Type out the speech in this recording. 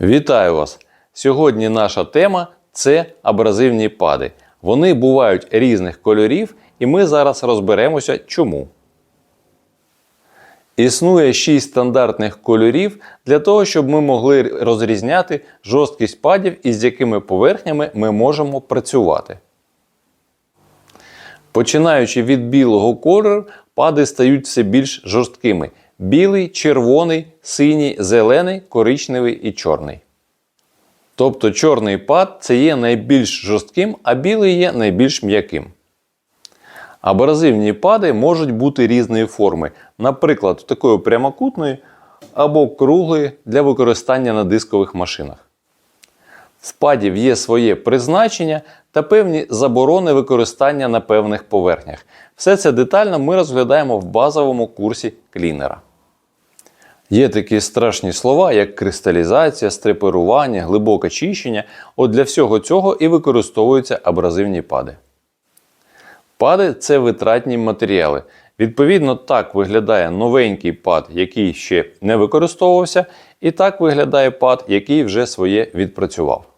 Вітаю вас! Сьогодні наша тема це абразивні пади. Вони бувають різних кольорів, і ми зараз розберемося, чому. Існує 6 стандартних кольорів для того, щоб ми могли розрізняти жорсткість падів і з якими поверхнями ми можемо працювати. Починаючи від білого кольору, пади стають все більш жорсткими: білий, червоний, синій, зелений, коричневий і чорний. Тобто чорний пад це є найбільш жорстким, а білий є найбільш м'яким. Абразивні пади можуть бути різної форми, наприклад, такої прямокутної або круглої для використання на дискових машинах. В падів є своє призначення та певні заборони використання на певних поверхнях. Все це детально ми розглядаємо в базовому курсі клінера. Є такі страшні слова, як кристалізація, стреперування, глибоке чищення. От для всього цього і використовуються абразивні пади. Пади це витратні матеріали. Відповідно, так виглядає новенький пад, який ще не використовувався, і так виглядає пад, який вже своє відпрацював.